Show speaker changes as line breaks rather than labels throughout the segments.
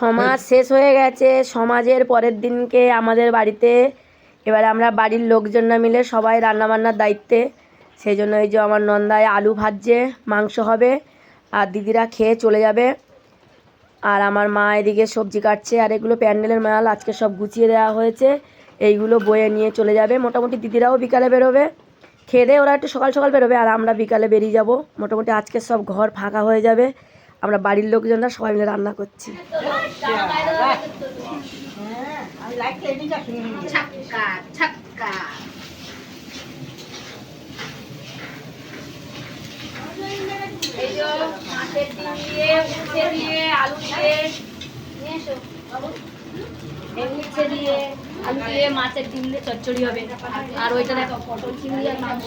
সমাজ শেষ হয়ে গেছে, সমাজের পরের দিনকে আমাদের বাড়িতে। এবারে আমরা বাড়ির লোকজনরা মিলে সবাই রান্নাবান্নার দায়িত্বে। সেই জন্য এই যে আমার নন্দায় আলু ভাজছে, মাংস হবে, আর দিদিরা খেয়ে চলে যাবে। আর আমার মা এদিকে সবজি কাটছে, আর এগুলো প্যান্ডেলের মাল, আজকে সব গুছিয়ে দেওয়া হয়েছে। এইগুলো বয়ে নিয়ে চলে যাবে। মোটামুটি দিদিরাও বিকালে বেরোবে। খেয়ে দিয়ে ওরা একটু সকাল সকাল বেরোবে, আর আমরা বিকালে বেরিয়ে যাব। মোটামুটি আজকে সব ঘর ফাঁকা হয়ে যাবে। আমরা বাড়ির লোকজনরা সবাই মিলে রান্না করছি আলু মাছের ডিম দিয়ে চচ্চড়ি হবে আর ওইটা দেখো পটল চিংড়ি আর মাংস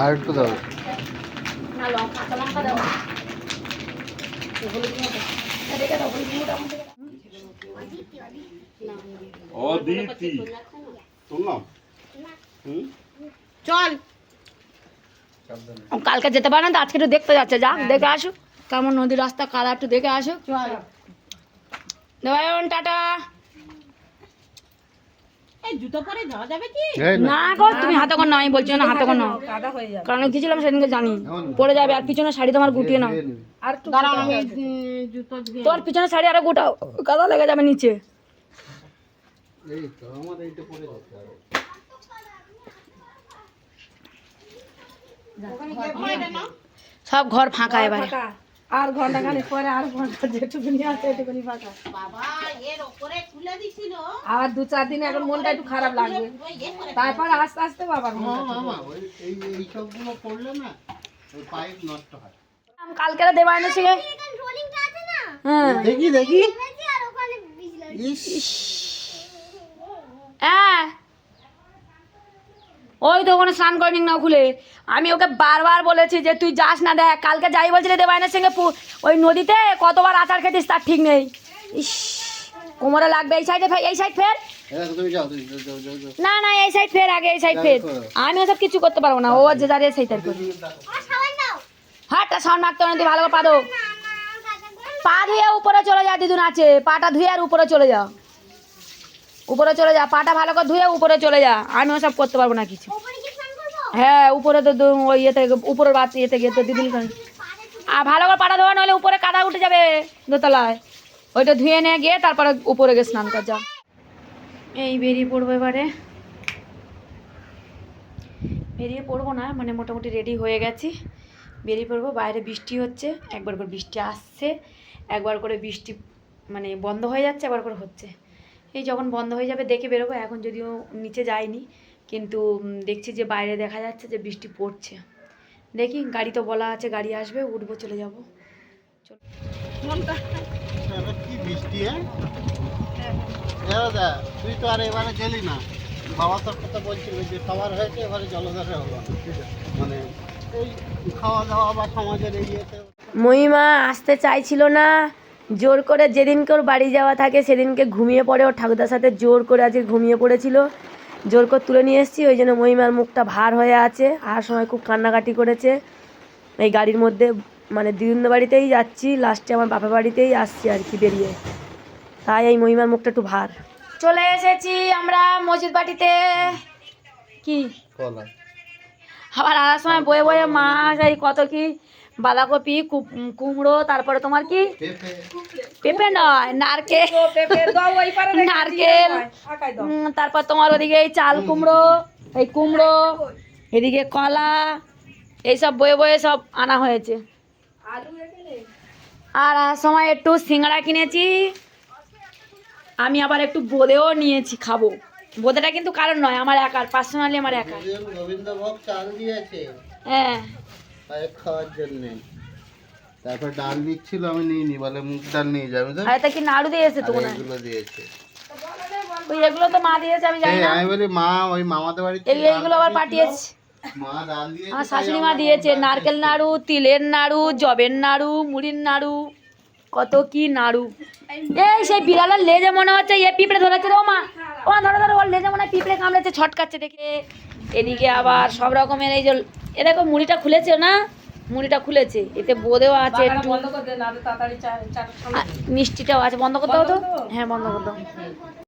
আমাকে
দাও। অদিতি। শুনলাম
চল।
কালকে যেতে পারে না তো আজকে একটু দেখতে যাচ্ছে যা দেখে আসুক। কেমন নদীর রাস্তা কাদা একটু দেখে আসুক। দেবায়ন টাটা
এই জুতো পরে যাওয়া যাবে কি
এই না।
গো তুমি হাতে কর নাও আমি বলছি না হাতে কর নাও কারণ গেছিলাম সেদিনকে জানি। পড়ে যাবে আর পিছনে শাড়ি তোমার গুটিয়ে নাও।
আর দাঁড়াও আমি উম, জুতো দিয়ে
তোর পিছনে শাড়ি আরও গোটাও কাদা লেগে যাবে নিচে।
এই তো আমার এইটা পরে যেতে হবে
সব ঘর ফাঁকা এবারে।
আর ঘণ্টা খানিক পরে আর ঘণ্টা যেটুকুনি আছে এটুকুনি ফাঁকা
বাবা এর ওপরে তুলে দিছিল।
আর দু চার দিন এখন মনটা একটু খারাপ লাগবে। তারপর আস্তে আস্তে বাবার মনটা ঠিক
মামা ওই এই এই সবগুলো পড়লে না ওই পাইপ নষ্ট হয়
কালকে দেবায়ন ছিল হ্যাঁ
দেখি দেখি ইস
হ্যাঁ ওই তো ওখানে স্নান করে নিক না খুলে আমি ওকে বারবার বলেছি যে তুই যাস না দেখ কালকে যাই বলছিলি দেবায়নের সঙ্গে ওই নদীতে কতবার আচার খেতিস তার ঠিক নেই। ইস কোমরে লাগবে এই সাইডে এই সাইড ফের?
যাও যাও, যাও যাও যাও।
না না এই সাইড ফের আগে এই সাইড ফের। আমি ওসব কিছু করতে পারব না ও যে দাঁড়িয়ে সেই তাই করি হাটটা সাউন্ড মারতে না তুই ভালো করে পা দো পা ধুয়ে উপরে চলে যা দিদুন আছে। পাটা ধুয়ে আর উপরে চলে যা। উপরে চলে যা, পাটা ভালো করে ধুয়ে উপরে চলে যা। আমি ওসব করতে পারব না কিছু। হ্যাঁ উপরে তো ওই ইয়েতে, উপরের বাচ্চা ইয়েতে গিয়ে তো দিদিন। আর ভালো করে পাটা ধোয়া, নইলে উপরে কাদা উঠে যাবে দোতলায়। ওইটা ধুয়ে নিয়ে গিয়ে তারপরে উপরে গিয়ে স্নান কর, যা। এই বেরিয়ে পড়ব এবারে। বেরিয়ে পড়ব না মানে মোটামুটি রেডি হয়ে গেছি। বেরিয়ে পড়ব, বাইরে বৃষ্টি হচ্ছে, একবার করে বৃষ্টি আসছে, একবার করে বৃষ্টি মানে বন্ধ হয়ে যাচ্ছে, একবার করে হচ্ছে। এই যখন বন্ধ হয়ে যাবে দেখে বেরোবো। এখন যদিও নিচে যায়নি কিন্তু দেখছি যে বাইরে দেখা যাচ্ছে যে বৃষ্টি পড়ছে। দেখি গাড়ি তো বলা আছে গাড়ি আসবে উঠবো চলে যাব।
কি বৃষ্টি হ্যাঁ? তুই তো আর এবারে গেলি না। বাবা তোর কথা বলছিল যে খাবার হয়েছে এবারে জলধারে হলো। মানে এই খাওয়া দাওয়া বা সমাজের
মহিমা আসতে চাইছিল না। জোর করে যেদিনকে ওর বাড়ি যাওয়া থাকে সেদিনকে ঘুমিয়ে পড়ে। ওর ঠাকুরদার সাথে জোর করে আজকে ঘুমিয়ে পড়েছিল। জোর করে তুলে নিয়ে এসেছি। ওই জন্য মহিমার মুখটা ভার হয়ে আছে। আর সময় খুব কান্নাকাটি করেছে। এই গাড়ির মধ্যে মানে দিদিন্দ বাড়িতেই যাচ্ছি। লাস্টে আমার বাপের বাড়িতেই আসছি আর কি বেরিয়ে। তাই এই মহিমার মুখটা একটু ভার। চলে এসেছি আমরা মসজিদ বাটিতে। কি? আবার আসার সময় বয়ে বয়ে মাছ এই কত কি বাঁধাকপি কুমড়ো তারপরে তোমার কি?
পেঁপে।
পেঁপে নয় নারকেল। নারকেল। তারপর তোমার ওদিকে এই চাল কুমড়ো এই কুমড়ো এদিকে কলা এইসব বয়ে বয়ে সব আনা হয়েছে। আর আসার সময় একটু সিঙ্গাড়া কিনেছি। আমি আবার একটু বোঁদেও নিয়েছি খাব। বোঁদেটা কিন্তু কারণ নয় আমার একার পার্সোনালি আমার একার।
দুজন চাল দিয়েছে।
হ্যাঁ।
পায়েস খাওয়ার জন্যে। তারপর ডাল দিচ্ছিল আমি নিয়ে নি বলে মুগ ডাল নিয়ে যাবে তো
আর কি নাড়ু দিয়েছে তো
এগুলো দিয়েছে।
ওই এগুলো তো মা দিয়েছে আমি জানি না।
আমি বলি মা ওই মামাদের বাড়িতে
এই এইগুলো আবার পাঠিয়েছে।
মা ডাল দিয়েছে
আমার শাশুড়ি মা দিয়েছে নারকেল নাড়ু তিলের নাড়ু জবের নাড়ু মুড়ির নাড়ু কত কি নাড়ু। এই সেই বিড়ালের লেজে মনে হচ্ছে এ পিঁপড়ে ধরেছে ও মা। ও ধরো ধরো ওর লেজে মনে হয় পিঁপড়ে কামড়েছে ছটকাচ্ছে দেখে। এদিকে আবার সব রকমের এই যে এ দেখো মুড়িটা খুলেছে না? মুড়িটা খুলেছে। এতে বোদেও আছে একটু। মিষ্টিটাও আছে। বন্ধ করতে হতো হ্যাঁ বন্ধ করতে